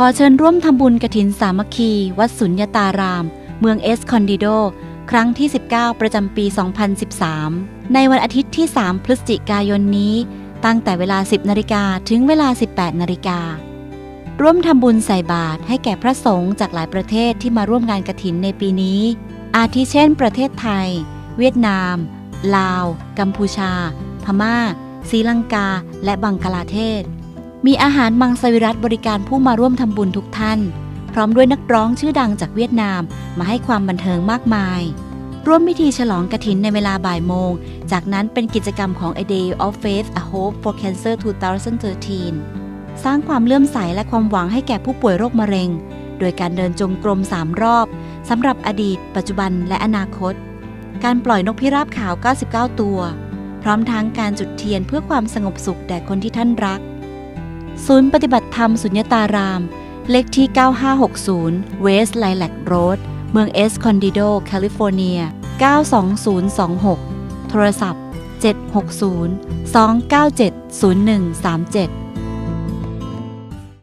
ขอเชิญร่วมทำบุญกระถินสามัคคี วัดสุญญตาราม เมืองเอสคอนดิโด ครั้งที่ 19 ประจำปี 2013 ในวันอาทิตย์ที่ 3 พฤศจิกายนนี้ ตั้งแต่เวลา 10 นาฬิกาถึงเวลา 18 นาฬิการ่วมทำบุญใส่บาตรให้แก่พระสงฆ์จากหลายประเทศที่มาร่วมงานกระถินในปีนี้ อาทิเช่น ประเทศไทย เวียดนาม ลาว กัมพูชา พม่าศรีลังกา และบังกลาเทศ มีอาหารมังสวิรัตบริการผู้มาร่วมทำบุญทุกท่าน พร้อมด้วยนักร้องชื่อดังจากเวียดนามมาให้ความบันเทิงมากมาย ร่วมพิธีฉลองกระถินในเวลาบ่ายโมง จากนั้นเป็นกิจกรรมของ A Day of Faith A Hope for Cancer 2013 สร้างความเลื่อมใสและความหวังให้แก่ผู้ป่วยโรคมะเร็ง โดยการเดินจงกรม 3 รอบสำหรับอดีต ปัจจุบันและอนาคต การปล่อยนกพิราบขาว 99 ตัว พร้อมทั้งการจุดเทียนเพื่อความสงบสุขแด่คนที่ท่านรัก ศูนย์ปฏิบัติธรรมสุญญตาราม เลขที่ 9560 West Lilac Road เมืองเอสคอนดิโดแคลิฟอร์เนีย 92026 โทรศัพท์ 760 297 0137